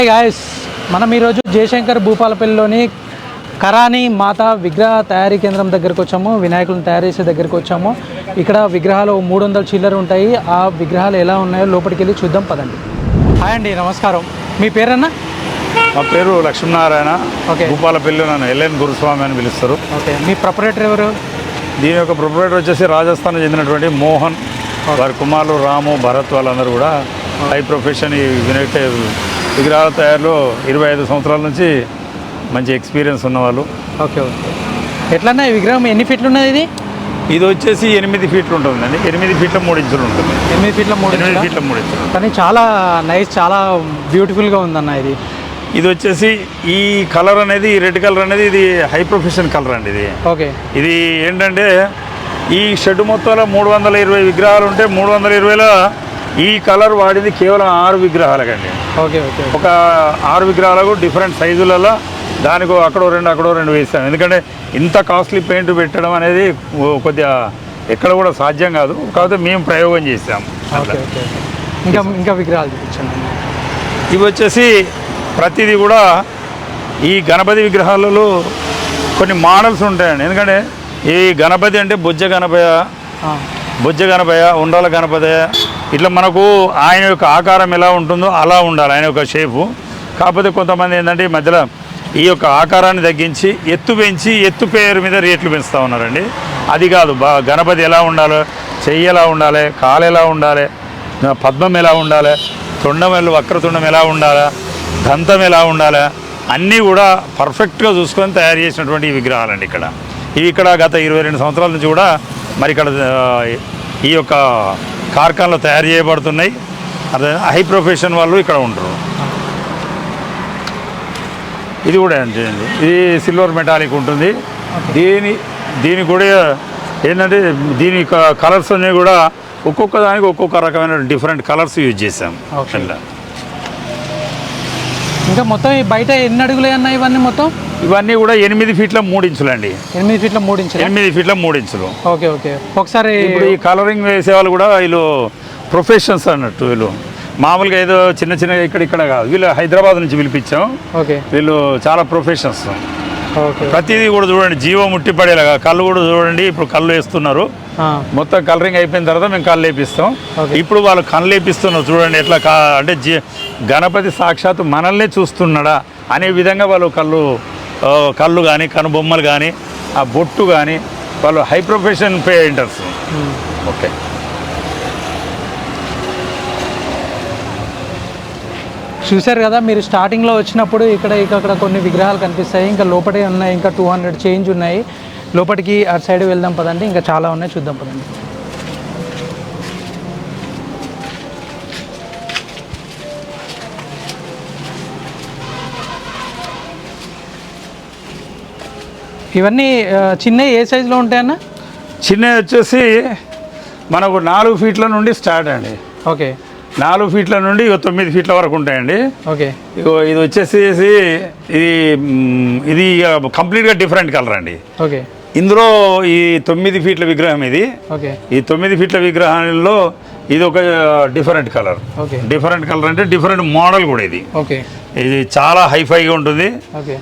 Hi guys మనం ఈరోజు జయశంకర్ భూపాలపల్లిలోని కరాని మాత విగ్రహ తయారీ కేంద్రం దగ్గరకు వచ్చాము. వినాయకులను తయారు చేసే దగ్గరకు వచ్చాము. ఇక్కడ విగ్రహాలు మూడు వందల చిల్లర ఉంటాయి. ఆ విగ్రహాలు ఎలా ఉన్నాయో లోపలికి వెళ్ళి చూద్దాం పదండి. హాయ్ అండి నమస్కారం. మీ పేరన్నా? మా పేరు లక్ష్మీనారాయణ. ఓకే. భూపాలపల్లి నన్ను ఎల్ఎన్ గురుస్వామి అని పిలుస్తారు. ఓకే మీ ప్రొపరేటర్ ఎవరు? దీని యొక్క ప్రొపరేటర్ వచ్చేసి రాజస్థాన్ చెందినటువంటి మోహన్ వారి కుమారులు రాము భరత్ వాళ్ళందరూ కూడా హై ప్రొఫెషన్ ఈ వినాయక విగ్రహాల తయారులో ఇరవై ఐదు సంవత్సరాల నుంచి మంచి ఎక్స్పీరియన్స్ ఉన్నవాళ్ళు. Okay okay. ఎట్లన్నా ఈ విగ్రహం ఎన్ని ఫీట్లు ఉన్నది ఇది? ఇది వచ్చేసి ఎనిమిది ఫీట్లు ఉంటుందండి. ఎనిమిది ఫీట్ల మూడు ఇంచులు ఉంటుంది. ఎనిమిది ఫీట్ల మూడు ఎనిమిది? ఫీట్ల మూడు ఇంచులు. కానీ చాలా నైస్ చాలా బ్యూటిఫుల్గా ఉందన్న ఇది. ఇది వచ్చేసి ఈ కలర్ అనేది ఈ రెడ్ కలర్ అనేది ఇది హై ప్రొఫెషన్ కలర్ అండి ఇది. ఓకే. ఇది ఏంటంటే ఈ షెడ్ మొత్తంలో మూడు వందల ఇరవై విగ్రహాలు ఉంటే మూడు వందల ఇరవైలో ఈ కలర్ వాడింది కేవలం ఆరు విగ్రహాలకండి. ఓకే ఓకే ఒక ఆరు విగ్రహాలకు డిఫరెంట్ సైజులలో దానికి అక్కడో రెండు అక్కడో రెండు వేసాం ఎందుకంటే ఇంత కాస్ట్లీ పెయింట్ పెట్టడం అనేది కొద్దిగా ఎక్కడ కూడా సాధ్యం కాదు. కాకపోతే మేము ప్రయోగం చేసాం ఇంకా ఇంకా విగ్రహాలు చూపించండి. ఇవి వచ్చేసి ప్రతిదీ కూడా ఈ గణపతి విగ్రహాలలో కొన్ని మోడల్స్ ఉంటాయండి. ఎందుకంటే ఈ గణపతి అంటే బుజ్జ గణపయ బుజ్జ గణపయ ఉండాల గణపతి ఇట్లా మనకు ఆయన యొక్క ఆకారం ఎలా ఉంటుందో అలా ఉండాలి ఆయన యొక్క షేపు కాకపోతే కొంతమంది ఏంటంటే ఈ మధ్యలో ఈ యొక్క ఆకారాన్ని తగ్గించి ఎత్తు పెంచి ఎత్తు పేరు మీద రేట్లు పెంచుతూ ఉన్నారండి. అది కాదు బా గణపతి ఎలా ఉండాలో చెయ్యి ఎలా ఉండాలి కాలు ఎలా ఉండాలి పద్మం ఎలా ఉండాలి తొండం ఎలా వక్రతుండం ఎలా ఉండాలి దంతం ఎలా ఉండాలి అన్నీ కూడా పర్ఫెక్ట్గా చూసుకొని తయారు చేసినటువంటి ఈ విగ్రహాలండి ఇక్కడ. ఇవి ఇక్కడ గత ఇరవై రెండు సంవత్సరాల నుంచి కూడా మరి ఇక్కడ ఈ యొక్క కార్ఖానలో తయారు చేయబడుతున్నాయి. అదే హై ప్రొఫెషన్ వాళ్ళు ఇక్కడ ఉంటారు ఇది కూడా అండి ఇది సిల్వర్ మెటాలిక్ ఉంటుంది. దీని దీని కూడా ఏంటంటే దీని కలర్స్ అన్నీ కూడా ఒక్కొక్క దానికి ఒక్కొక్క రకమైన డిఫరెంట్ కలర్స్ యూజ్ చేసాం ఇంకా మొత్తం బయట ఎన్ని అడుగులే అన్న ఇవన్నీ మొత్తం? ఇవన్నీ కూడా ఎనిమిది ఫీట్ల మూడు ఇంచులు అండి ఎనిమిది ఫీట్ల మూడు ఇంచులు? ఎనిమిది ఫీట్ల మూడు ఇంచులు. Okay okay. ఒకసారి ఇప్పుడు ఈ కలరింగ్ వేసే వాళ్ళు కూడా వీళ్ళు ప్రొఫెషన్స్ అన్నట్టు వీళ్ళు. మామూలుగా ఏదో చిన్న చిన్న ఇక్కడ ఇక్కడ కాదు. వీళ్ళు హైదరాబాద్ నుంచి పిలిపించాం. ఓకే. వీళ్ళు చాలా ప్రొఫెషన్స్. ప్రతిదీ కూడా చూడండి జీవం ముట్టిపడేలాగా కళ్ళు కూడా చూడండి ఇప్పుడు కళ్ళు వేస్తున్నారు. మొత్తం కలరింగ్ అయిపోయిన తర్వాత మేము కళ్ళు వేపిస్తాం Okay. ఇప్పుడు వాళ్ళు కళ్ళు వేపిస్తున్నారు చూడండి ఎట్లా అంటే గణపతి సాక్షాత్తు మనల్నే చూస్తున్నాడా అనే విధంగా వాళ్ళు కళ్ళు కళ్ళు కానీ కనుబొమ్మలు కానీ ఆ బొట్టు కానీ వాళ్ళు హై ప్రొఫెషన్ పెయింటర్స్ ఓకే. చూశారు కదా మీరు స్టార్టింగ్లో వచ్చినప్పుడు ఇక్కడ ఇక్కడ కొన్ని విగ్రహాలు కనిపిస్తాయి. ఇంకా లోపటే ఉన్నాయి ఇంకా టూ హండ్రెడ్ చేంజ్ ఉన్నాయి. లోపలికి అటు సైడ్ వెళ్దాం పదండి ఇంకా చాలా ఉన్నాయి చూద్దాం పదండి. ఇవన్నీ చిన్న ఏ సైజులో ఉంటాయన్న? చిన్నవి వచ్చేసి మనకు నాలుగు ఫీట్ల నుండి స్టార్ట్ అండి. ఓకే. నాలుగు ఫీట్ల నుండి ఇక తొమ్మిది ఫీట్ల వరకు ఉంటాయండి. ఓకే. ఇగో ఇది వచ్చేసేసి ఇది ఇది కంప్లీట్గా డిఫరెంట్ కలర్ అండి. ఓకే. ఇందులో ఈ తొమ్మిది ఫీట్ల విగ్రహం ఇది. ఓకే. ఈ తొమ్మిది ఫీట్ల విగ్రహంలో ఇది ఒక different colour. Okay. Different colour అంటే డిఫరెంట్ మోడల్ కూడా ఇది. ఓకే. ఇది చాలా హైఫైగా ఉంటుంది. ఓకే.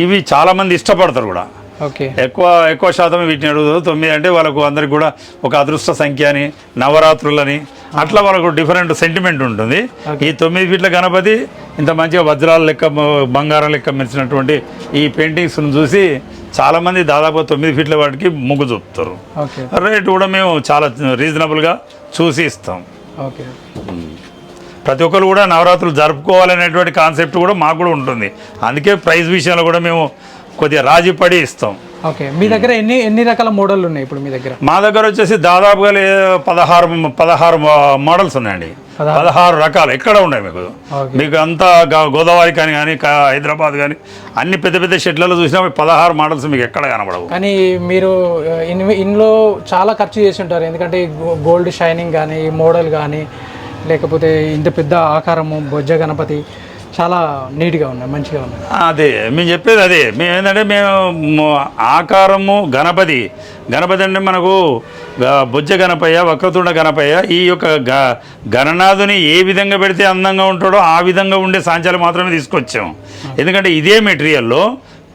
ఇవి చాలా మంది ఇష్టపడతారు కూడా. ఓకే. ఎక్కువ ఎక్కువ శాతం వీటిని అడుగుతారు. తొమ్మిది అంటే వాళ్ళకు అందరికి కూడా ఒక అదృష్ట సంఖ్య అని నవరాత్రులని అట్లా వాళ్ళకు డిఫరెంట్ సెంటిమెంట్ ఉంటుంది. ఈ తొమ్మిది ఫీట్ల గణపతి ఇంత మంచిగా వజ్రాల లెక్క బంగారం లెక్క మెరిచినటువంటి ఈ పెయింటింగ్స్ను చూసి చాలామంది దాదాపు తొమ్మిది ఫీట్ల వాటికి మొగ్గు చూపుతారు. రేటు కూడా మేము చాలా రీజనబుల్గా చూసి ఇస్తాం. ఓకే. ప్రతి ఒక్కరు కూడా నవరాత్రులు జరుపుకోవాలనేటువంటి కాన్సెప్ట్ కూడా మాకు కూడా ఉంటుంది. అందుకే ప్రైస్ విషయంలో కూడా మేము కొద్దిగా రాజీ పడి ఇస్తాం. ఓకే మీ దగ్గర ఎన్ని ఎన్ని రకాల మోడల్ ఉన్నాయి ఇప్పుడు మీ దగ్గర? మా దగ్గర వచ్చేసి దాదాపుగా పదహారు పదహారు మోడల్స్ ఉన్నాయండి. పదహారు. రకాలు ఎక్కడ ఉన్నాయి మీకు. మీకు అంతా గోదావరి కానీ కానీ హైదరాబాద్ కానీ అన్ని పెద్ద పెద్ద షెడ్లలో చూసినా పదహారు మోడల్స్ మీకు ఎక్కడ కనబడవు. కానీ మీరు ఆ, ఇన్ ఇందులో చాలా ఖర్చు చేసి ఉంటారు. ఎందుకంటే గోల్డ్ షైనింగ్ కానీ మోడల్ కానీ లేకపోతే ఇంత పెద్ద ఆకారము బొజ్జ గణపతి చాలా నీట్గా ఉన్నాయి మంచిగా ఉన్నాయి. అదే మేము చెప్పేది అదే. మేము ఏంటంటే మేము ఆకారము గణపతి. గణపతి అంటే మనకు బుజ్జ గణపయ్య వక్రతుండ గణపయ్య ఈ యొక్క గ గణనాథుని ఏ విధంగా పెడితే అందంగా ఉంటాడో ఆ విధంగా ఉండే సాంచాలు మాత్రమే తీసుకొచ్చాం. ఎందుకంటే ఇదే మెటీరియల్లో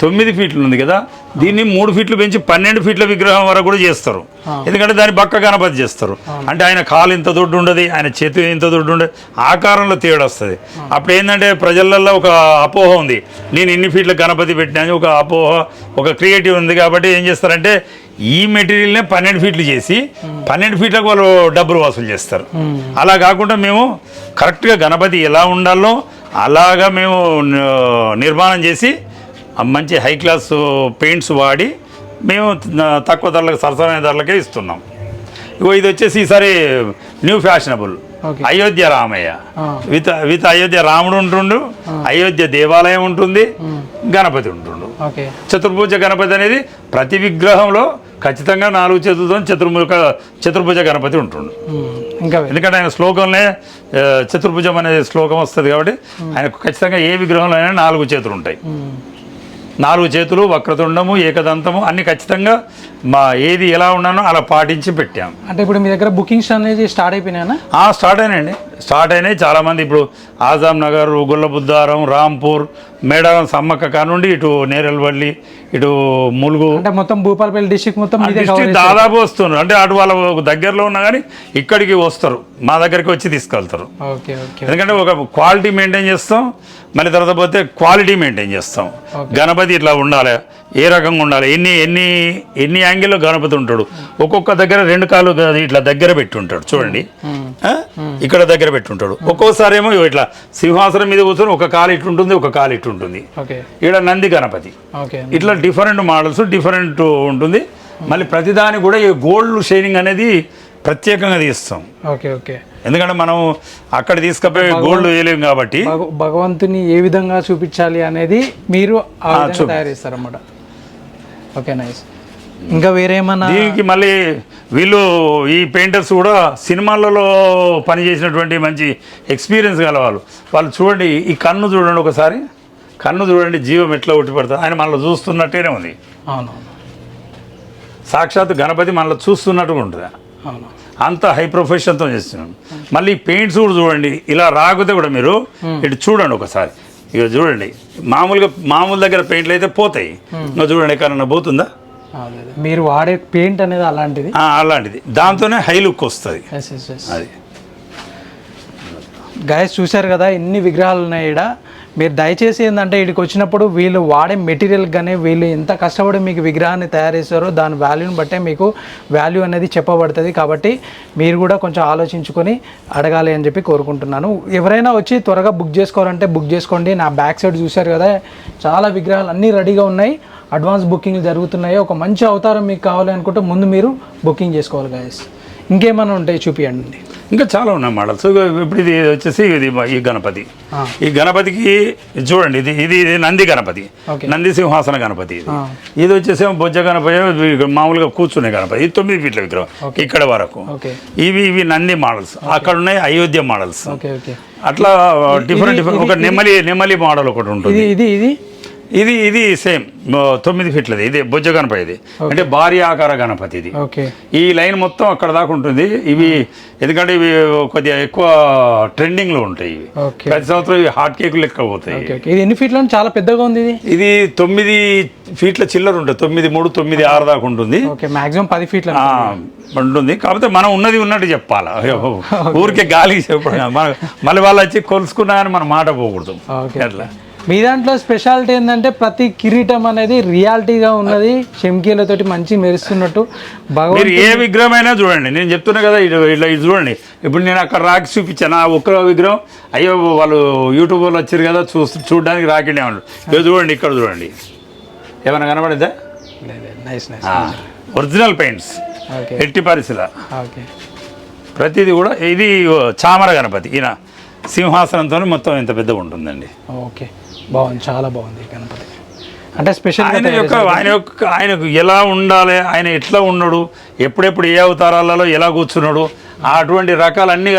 తొమ్మిది ఫీట్లు ఉంది కదా దీన్ని మూడు ఫీట్లు పెంచి పన్నెండు ఫీట్ల విగ్రహం వరకు కూడా చేస్తారు. ఎందుకంటే దాన్ని బక్క గణపతి చేస్తారు. అంటే ఆయన కాలు ఇంత దొడ్డు ఉండదు ఆయన చేతి ఇంత దొడ్డు ఉండదు ఆకారంలో తేడా వస్తుంది. అప్పుడు ఏంటంటే ప్రజలలో ఒక అపోహ ఉంది. నేను ఇన్ని ఫీట్ల గణపతి పెట్టినాను ఒక అపోహ ఒక క్రియేటివ్ ఉంది కాబట్టి ఏం చేస్తారంటే ఈ మెటీరియల్నే పన్నెండు ఫీట్లు చేసి పన్నెండు ఫీట్లకు వాళ్ళు డబ్బులు వసూలు చేస్తారు. అలా కాకుండా మేము కరెక్ట్గా గణపతి ఎలా ఉండాలో అలాగా మేము నిర్మాణం చేసి మంచి హై క్లాస్ పెయింట్స్ వాడి మేము తక్కువ ధరలకు సరసమైన ధరలకే ఇస్తున్నాం. ఇగో ఇది వచ్చేసి ఈసారి new fashionable. Ayodhya Ramayya. With with Ayodhya రాముడు ఉంటుండు అయోధ్య దేవాలయం ఉంటుంది గణపతి ఉంటుండు. చతుర్భుజ గణపతి అనేది ప్రతి విగ్రహంలో ఖచ్చితంగా నాలుగు చేతులతో చతుర్ముఖ చతుర్భుజ గణపతి ఉంటుండు. ఇంకా ఎందుకంటే ఆయన శ్లోకంలో చతుర్భుజం అనే శ్లోకం వస్తుంది కాబట్టి ఆయనకు ఖచ్చితంగా ఏ విగ్రహంలో అయినా నాలుగు చేతులు ఉంటాయి. నాలుగు చేతులు వక్రతుండము ఏకదంతము అన్ని ఖచ్చితంగా మా ఏది ఎలా ఉన్నానో అలా పాటించి పెట్టాం. అంటే ఇప్పుడు మీ దగ్గర బుకింగ్స్ అనేది స్టార్ట్ అయిపోయినాయనా? ఆ, స్టార్ట్ అయినాయండి. స్టార్ట్ అయినాయి. చాలామంది ఇప్పుడు ఆజాం నగర్ గుల్లబుద్దారం రాంపూర్ మేడారం సమ్మక్క కానుండి ఇటు నేరెల్వల్లి ఇటు ములుగు. అంటే మొత్తం భూపాలపల్లి డిస్టిక్ మొత్తం డిస్ట్రిక్ట్ దాదాపు వస్తున్నారు. అంటే అటు వాళ్ళ దగ్గరలో ఉన్నా కానీ ఇక్కడికి వస్తారు. మా దగ్గరికి వచ్చి తీసుకెళ్తారు. ఎందుకంటే ఒక క్వాలిటీ మెయింటైన్ చేస్తాం. మళ్ళీ తర్వాత పోతే క్వాలిటీ మెయింటైన్ చేస్తాం. గణపతి ఇట్లా ఉండాలి. ఏ రకంగా ఉండాలి? ఎన్ని ఎన్ని ఎన్ని యాంగిల్లో గణపతి ఉంటాడు? ఒక్కొక్క దగ్గర రెండు ద- ఇట్లా దగ్గర పెట్టి ఉంటాడు. చూడండి? ఇక్కడ దగ్గర పెట్టి ఉంటాడు. ఒక్కోసారి ఏమో ఇట్లా సింహాసనం మీద కూర్చొని ఒక కాలు ఇటు ఉంటుంది ఒక కాలు ఇటు ఉంటుంది. ఇక్కడ నంది గణపతి. ఇట్లా డిఫరెంట్ మోడల్స్ డిఫరెంట్ ఉంటుంది. మళ్ళీ ప్రతిదాని కూడా ఈ గోల్డ్ షైనింగ్ అనేది ప్రత్యేకంగా తీస్తాం. Okay okay. ఎందుకంటే మనం అక్కడ తీసుకుపోయి గోల్డ్ వేయలేం కాబట్టి. భగ- భగవంతుని ఏ విధంగా చూపించాలి అనేది మీరు తయారు చేస్తారన్నమాట. Okay nice. ఇంకా వేరే ఏమన్నా దీనికి మళ్ళీ వీళ్ళు ఈ పెయింటర్స్ కూడా సినిమాలలో పనిచేసినటువంటి మంచి ఎక్స్పీరియన్స్ గల వాళ్ళు. వాళ్ళు చూడండి ఈ కన్ను చూడండి ఒకసారి. కన్ను చూడండి జీవం ఎట్లా ఉట్టి పడుతుంది. ఆయన మనల్ని చూస్తున్నట్టేనే ఉంది. అవునవును సాక్షాత్ గణపతి మనల్ని చూస్తున్నట్టుగా ఉంటుంది. అవును. అంత హై ప్రొఫెషన్తో చేస్తున్నాం మళ్ళీ పెయింట్స్ కూడా చూడండి ఇలా రాకపోతే కూడా మీరు ఇటు చూడండి ఒకసారి. ఇక చూడండి మామూలుగా మామూలు దగ్గర పెయింట్లు అయితే పోతాయి. ఇంకా చూడండి ఎక్కడన్నా పోతుందా. మీరు వాడే పెయింట్ అనేది అలాంటిది? అలాంటిది. దాంతోనే హై లుక్ వస్తుంది. అది. గాయస్ చూశారు కదా ఎన్ని విగ్రహాలు ఉన్నాయి ఇక్కడ మీరు దయచేసి ఏంటంటే ఇక్కడికి వచ్చినప్పుడు వీళ్ళు వాడే మెటీరియల్ కానీ వీళ్ళు ఎంత కష్టపడి మీకు విగ్రహాన్ని తయారు చేస్తారో దాని వాల్యూని బట్టే మీకు వాల్యూ అనేది చెప్పబడుతుంది. కాబట్టి మీరు కూడా కొంచెం ఆలోచించుకొని అడగాలి అని చెప్పి కోరుకుంటున్నాను. ఎవరైనా వచ్చి త్వరగా బుక్ చేసుకోవాలంటే బుక్ చేసుకోండి. నా బ్యాక్ సైడ్ చూశారు కదా చాలా విగ్రహాలు అన్నీ రెడీగా ఉన్నాయి. అడ్వాన్స్ బుకింగ్ జరుగుతున్నాయి. ఒక మంచి అవతారం మీకు కావాలి అనుకుంటే ముందు మీరు బుకింగ్ చేసుకోవాలి గాయస్ ఇంకేమైనా ఉంటాయి చూపియండి. ఇంకా చాలా ఉన్నాయి మోడల్స్. ఇప్పుడు ఇది వచ్చేసి ఇది ఈ గణపతి. ఈ గణపతికి చూడండి ఇది ఇది ఇది నంది గణపతి. నంది సింహాసన గణపతి ఇది. ఇది వచ్చేసి బొజ్జ గణపతి మామూలుగా కూర్చునే గణపతి. ఇది తొమ్మిది ఫీట్ల విగ్రహం ఇక్కడ వరకు. ఇవి ఇవి నంది మోడల్స్. అక్కడ ఉన్నాయి అయోధ్య మోడల్స్. అట్లా డిఫరెంట్ డిఫరెంట్ ఒక నెమలి నెమలి మోడల్ ఒకటి ఉంటుంది. ఇది ఇది? ఇది ఇది సేమ్ తొమ్మిది ఫీట్లది. ఇది బొజ్జ గణపతి ఇది. అంటే భారీ ఆకార గణపతి ఇది. ఈ లైన్ మొత్తం అక్కడ దాకా ఉంటుంది. ఇవి ఎందుకంటే ఇవి కొద్దిగా ఎక్కువ ట్రెండింగ్లో ఉంటాయి ఇవి. ఓకే. ప్రతి సంవత్సరం ఇవి హాట్ కేకులు లెక్క పోతాయి. ఇది ఎన్ని ఫీట్లో చాలా పెద్దగా ఉంది ఇది? ఇది తొమ్మిది ఫీట్ల చిల్లర ఉంటుంది. తొమ్మిది మూడు తొమ్మిది ఆరు దాకా ఉంటుంది. మాక్సిమం పది ఫీట్ల ఉంటుంది. కాకపోతే మనం ఉన్నది ఉన్నట్టు చెప్పాలా? ఊరికే గాలికి చెప్పడం. మళ్ళీ వాళ్ళు వచ్చి కొలుసుకున్నా అని మన మాట పోకూడదు. అట్లా. మీ దాంట్లో స్పెషాలిటీ ఏంటంటే ప్రతి కిరీటం అనేది రియాలిటీగా ఉన్నది. చెంకీలతోటి మంచి మెరుస్తున్నట్టు భగవంతు మీరు ఏ విగ్రహం అయినా చూడండి. నేను చెప్తున్నా కదా ఇటు ఇట్లా ఇది చూడండి. ఇప్పుడు నేను అక్కడ రాకి చూపించాను. ఆ ఒక్క విగ్రహం అయ్యో వాళ్ళు యూట్యూబ్ వాళ్ళు వచ్చారు కదా చూ చూడడానికి రాకిండే వాళ్ళు. చూడండి ఇక్కడ చూడండి. ఏమైనా కనబడిద్దా nice nice original paints okay ఎట్టి పరిస్థితుల. ఓకే ప్రతిదీ కూడా ఇది చామర గణపతి. ఈయన సింహాసనంతో మొత్తం ఇంత పెద్దగా ఉంటుందండి. ఓకే బాగుంది చాలా బాగుంది గణపతి. అంటే స్పెషల్ ఆయన యొక్క ఆయన యొక్క ఆయనకు ఎలా ఉండాలి ఆయన ఎట్లా ఉన్నాడు ఎప్పుడెప్పుడు ఏ అవతారాలలో ఎలా కూర్చున్నాడు అటువంటి రకాలన్నీ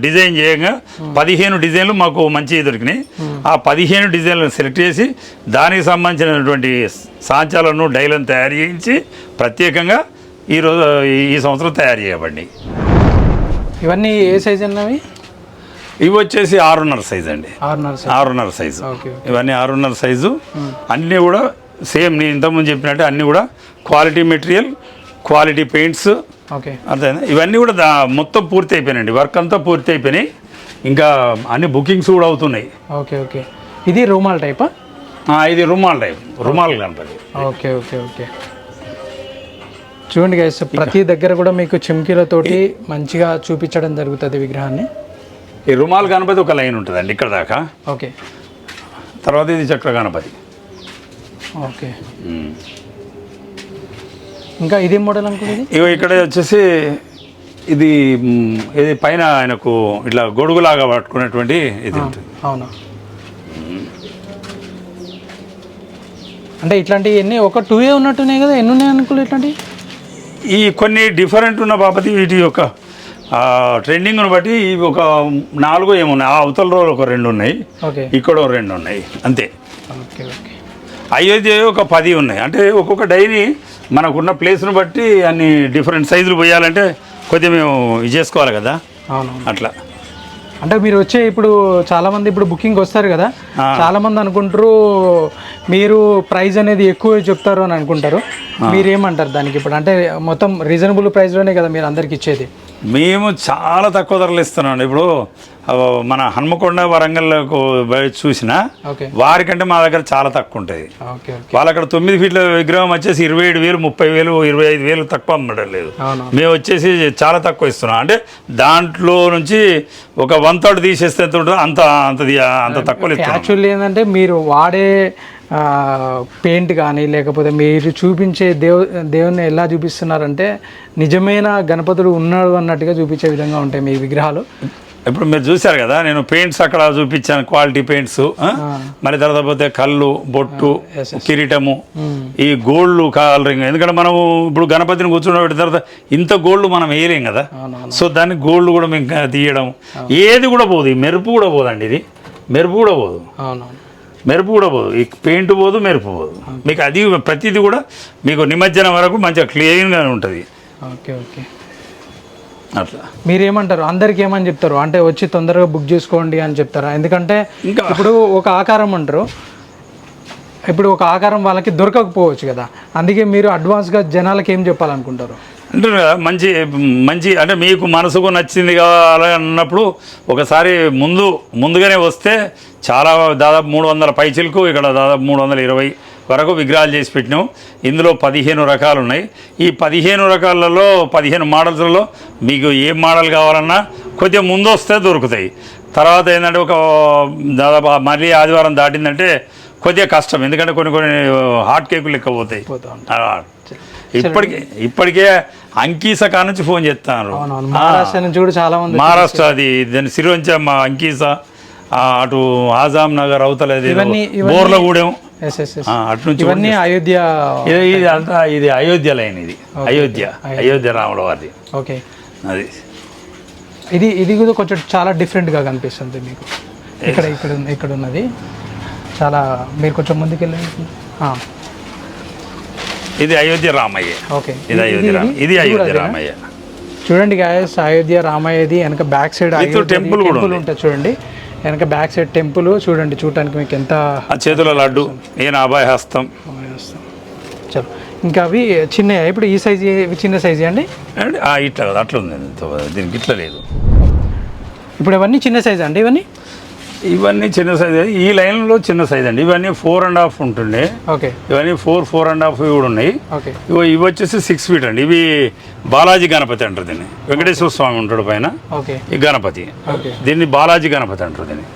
డిజైన్ చేయగా పదిహేను డిజైన్లు మాకు మంచి దొరికినాయి. ఆ పదిహేను డిజైన్లను సెలెక్ట్ చేసి దానికి సంబంధించినటువంటి సాంచాలను డైలను తయారు చేయించి ప్రత్యేకంగా ఈరోజు ఈ సంవత్సరం తయారు చేయబడి ఇవన్నీ ఏ సైజ్ అన్నవి ఇవి వచ్చేసి ఆరున్నర సైజ్ అండి. ఆరున్నర సైజ్ ఆరున్నర సైజు ఓకే ఇవన్నీ ఆరున్నర సైజు అన్నీ కూడా సేమ్ నేను ఇంతకుముందు చెప్పినట్టు అన్నీ కూడా quality material quality paints okay. అర్థమైందా? ఇవన్నీ కూడా మొత్తం పూర్తి అయిపోయినాయండి. వర్క్ అంతా పూర్తి అయిపోయినాయి. ఇంకా అన్ని బుకింగ్స్ కూడా అవుతున్నాయి. Okay okay. ఇది రూమాల్ టైపా? ఇది రుమాల్ టైప్. రుమాల్ గణపతి. Okay okay okay. చూడండి గైస్ ప్రతి దగ్గర కూడా మీకు చిమ్కీలతోటి మంచిగా చూపించడం జరుగుతుంది విగ్రహాన్ని. ఈ రుమాల్ గణపతి ఒక లైన్ ఉంటుందండి ఇక్కడ దాకా. ఓకే. తర్వాత ఇది చక్ర గణపతి. ఓకే. ఇంకా ఇది మోడల్ అనుకుంది ఇగో ఇక్కడ వచ్చేసి ఇది ఇది పైన ఆయనకు ఇట్లా గొడుగులాగా పట్టుకునేటువంటి ఇది ఉంటుంది. అవునా? అంటే ఇట్లాంటివి ఎన్ని ఒక టూ ఏ ఉన్నట్టున్నాయి కదా ఎన్ని ఉన్నాయి అనుకోలే ఇట్లాంటివి ఈ కొన్ని డిఫరెంట్ ఉన్న బాపతి వీటి యొక్క ట్రెండింగ్ను బట్టి ఇవి ఒక నాలుగు ఏమున్నాయి? ఆ అవతల రోజు ఒక రెండు ఉన్నాయి. ఓకే. ఇక్కడ రెండు ఉన్నాయి. అంతే. Okay okay. అయోధ్య ఒక పది ఉన్నాయి. అంటే ఒక్కొక్క డైరీ మనకున్న ప్లేస్ను బట్టి అన్ని డిఫరెంట్ సైజులు పోయాలంటే కొద్దిగా మేము ఇది చేసుకోవాలి కదా. అట్లా. అంటే మీరు వచ్చే ఇప్పుడు చాలా మంది ఇప్పుడు బుకింగ్ వస్తారు కదా. ఆ. చాలా మంది అనుకుంటారు మీరు ప్రైస్ అనేది ఎక్కువ చెప్తారు అని అనుకుంటారు. మీరు ఏమంటారు దానికి ఇప్పుడు? అంటే మొత్తం రీజనబుల్ ప్రైస్లోనే కదా మీరు అందరికి ఇచ్చేది. మేము చాలా తక్కువ ధరలు ఇస్తున్నాం ఇప్పుడు మన హన్మకొండ వరంగల్కు బయట చూసినా వారికంటే మా దగ్గర చాలా తక్కువ ఉంటుంది వాళ్ళు అక్కడ తొమ్మిది ఫీట్ల విగ్రహం వచ్చేసి ఇరవై ఏడు వేలు ముప్పై వేలు ఇరవై ఐదు వేలు తక్కువ అమ్మడం లేదు. మేము వచ్చేసి చాలా తక్కువ ఇస్తున్నాం. అంటే దాంట్లో నుంచి ఒక వన్ థర్డ్ తీసేస్తే ఎంత ఉంటుందో అంత అంత అంత తక్కువ యాక్చువల్లీ ఏంటంటే మీరు వాడే పెయింట్ కానీ లేకపోతే మీరు చూపించే దేవు దేవుని ఎలా చూపిస్తున్నారంటే నిజమైన గణపతుడు ఉన్నాడు అన్నట్టుగా చూపించే విధంగా ఉంటాయి మీ విగ్రహాలు. ఇప్పుడు మీరు చూశారు కదా నేను పెయింట్స్ అక్కడ చూపించాను క్వాలిటీ పెయింట్స్ మరి తర్వాత పోతే కళ్ళు బొట్టు కిరీటము ఈ గోల్డ్ కలరింగ్ ఎందుకంటే మనం ఇప్పుడు గణపతిని కూర్చున్నబెట్టిన తర్వాత ఇంత గోల్డ్ మనం వేయలేం కదా. సో దాన్ని గోల్డ్ కూడా మేము తీయడం. ఏది కూడా పోదు ఈ మెరుపు కూడా పోదండి ఇది. మెరుపు కూడా పోదు. మెరుపు కూడా పోదు. ఈ పెయింట్ పోదు మెరుపు పోదు. మీకు అది ప్రతిదీ కూడా మీకు నిమజ్జనం వరకు మంచిగా క్లీన్గా ఉంటుంది. Okay okay. అట్లా. మీరేమంటారు? అందరికి ఏమని చెప్తారు? అంటే వచ్చి తొందరగా బుక్ చేసుకోండి అని చెప్తారా? ఎందుకంటే ఇంకా ఇప్పుడు ఒక ఆకారం అంటారు. ఇప్పుడు ఒక ఆకారం వాళ్ళకి దొరకకపోవచ్చు కదా. అందుకే మీరు అడ్వాన్స్గా జనాలకి ఏం చెప్పాలనుకుంటారు? కదా మంచి మంచి అంటే మీకు మనసుకు నచ్చింది కావాలి అన్నప్పుడు ఒకసారి ముందు ముందుగానే వస్తే చాలా దాదాపు మూడు వందల పైచిలకు ఇక్కడ దాదాపు మూడు వందల ఇరవై వరకు విగ్రహాలు చేసి పెట్టినాం. ఇందులో పదిహేను రకాలు ఉన్నాయి. ఈ పదిహేను రకాలలో పదిహేను మోడల్స్లలో మీకు ఏ మోడల్ కావాలన్నా కొద్దిగా ముందు వస్తే దొరుకుతాయి. తర్వాత ఏంటంటే ఒక దాదాపు మళ్ళీ ఆదివారం దాటిందంటే కొద్దిగా కష్టం. ఎందుకంటే కొన్ని కొన్ని హాట్ కేకులు లెక్క పోతాయి. ఇప్పటికే ఇప్పటికే అంకీస కా నుంచి ఫోన్ అవునవును. మహారాష్ట్ర అది దాని సిరోంచ మా అంకీస అటు ఆజాం నగర్ అవతలది బోర్లగూడెం. అటు నుంచి ఇవన్నీ అయోధ్య ఇది అంతా ఇది అయోధ్య లైన్ ఇది. అయోధ్య అయోధ్య. రాముల వారిది. ఓకే. అది. ఇది ఇది కూడా కొంచెం చాలా డిఫరెంట్గా కనిపిస్తుంది మీకు. ఇక్కడ ఇక్కడ ఇక్కడ ఉన్నది. చాలా మీరు కొంచెం ముందుకెళ్ళండి. ఆ, ఇది అయోధ్య రామయ్య. ఓకే. ఇది అయోధ్య రామ ఇది అయోధ్య రామయ్య. చూడండి గాయస్ అయోధ్య రామయ్యది వెనక బ్యాక్ సైడ్ temple కూడా. ఉంటుంది చూడండి. వెనక బ్యాక్ సైడ్ టెంపుల్ చూడండి చూడటానికి మీకు ఎంత చేతుల లడ్డు నేను అభయ హస్తం చలో. ఇంకా అవి చిన్న ఇప్పుడు ఈ సైజ్ ఇవి చిన్న సైజ్ అండి? ఇట్లా కదా అట్లా ఉంది దీనికి ఇట్లా లేదు. ఇప్పుడు ఇవన్నీ చిన్న సైజ్ అండి ఇవన్నీ? ఇవన్నీ చిన్న సైజ్ ఈ లైన్లో చిన్న సైజ్ అండి. ఇవన్నీ ఫోర్ అండ్ హాఫ్ ఉంటుండే. ఓకే. ఇవన్నీ ఫోర్ ఫోర్ అండ్ హాఫ్ కూడా ఉన్నాయి. ఇవి ఇవి వచ్చేసి సిక్స్ ఫీట్ అండి. ఇవి బాలాజీ గణపతి అంటారు దీన్ని. వెంకటేశ్వర స్వామి ఉంటాడు పైన. ఈ గణపతి. దీన్ని బాలాజీ గణపతి అంటారు దీన్ని.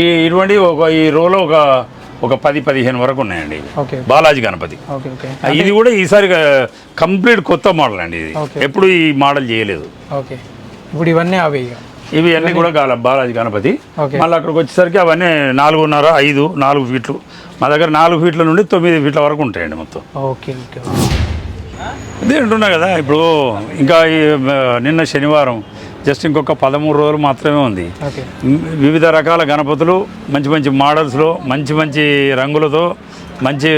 ఈ ఇటువంటి ఒక ఈ రోలో ఒక ఒక పది పదిహేను వరకు ఉన్నాయండి బాలాజీ గణపతి. ఇది కూడా ఈసారి కంప్లీట్ కొత్త మోడల్ అండి ఇది. ఎప్పుడు ఈ మోడల్ చేయలేదు. ఇప్పుడు ఇవన్నీ అవి ఇవి అన్నీ కూడా గాల బాలాజీ గణపతి. మళ్ళీ అక్కడికి వచ్చేసరికి అవన్నీ నాలుగున్నర ఐదు నాలుగు ఫీట్లు. మా దగ్గర నాలుగు ఫీట్ల నుండి తొమ్మిది ఫీట్ల వరకు ఉంటాయండి మొత్తం. Okay okay. అదే అంటున్నా కదా ఇప్పుడు ఇంకా నిన్న శనివారం జస్ట్ ఇంకొక పదమూడు రోజులు మాత్రమే ఉంది. వివిధ రకాల గణపతులు మంచి మంచి మోడల్స్లో మంచి మంచి రంగులతో మంచి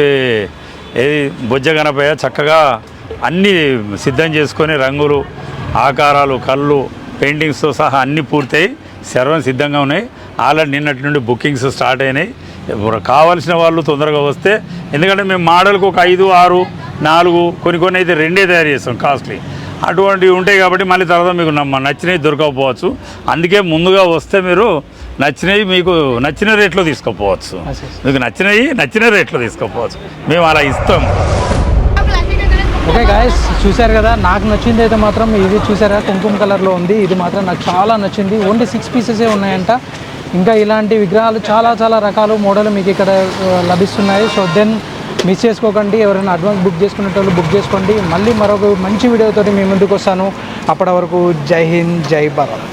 ఏది బొజ్జ గణపయ్య చక్కగా అన్నీ సిద్ధం చేసుకొని రంగులు ఆకారాలు కళ్ళు పెయింటింగ్స్తో సహా అన్నీ పూర్తయి సర్వం సిద్ధంగా ఉన్నాయి. ఆల్రెడీ నిన్నటి నుండి బుకింగ్స్ స్టార్ట్ అయినాయి. కావాల్సిన వాళ్ళు తొందరగా వస్తే ఎందుకంటే మేము మోడల్కి ఒక ఐదు ఆరు నాలుగు కొన్ని కొన్ని అయితే రెండే తయారు చేస్తాం కాస్ట్లీ. అటువంటివి ఉంటాయి కాబట్టి మళ్ళీ తర్వాత మీకు నమ్మ నచ్చినవి దొరకకపోవచ్చు. అందుకే ముందుగా వస్తే మీరు నచ్చినవి మీకు నచ్చిన రేట్లో తీసుకోపోవచ్చు. మీకు నచ్చినవి నచ్చిన రేట్లో తీసుకోపోవచ్చు. మేము అలా ఇస్తాం ఓకే గాయస్ చూశారు కదా? నాకు నచ్చింది అయితే మాత్రం ఇది చూసారా? కుంకుమ కలర్లో ఉంది. ఇది మాత్రం నాకు చాలా నచ్చింది. ఓన్లీ సిక్స్ పీసెసే ఉన్నాయంట. ఇంకా ఇలాంటి విగ్రహాలు చాలా చాలా రకాలు మోడల్ మీకు ఇక్కడ లభిస్తున్నాయి. సో దెన్ మిస్ చేసుకోకండి. ఎవరైనా అడ్వాన్స్ బుక్ చేసుకునేటోళ్ళు బుక్ చేసుకోండి. మళ్ళీ మరొక మంచి వీడియోతోటి మీ ముందుకు వస్తాను. అప్పటి వరకు జై హింద్ జై భారత్.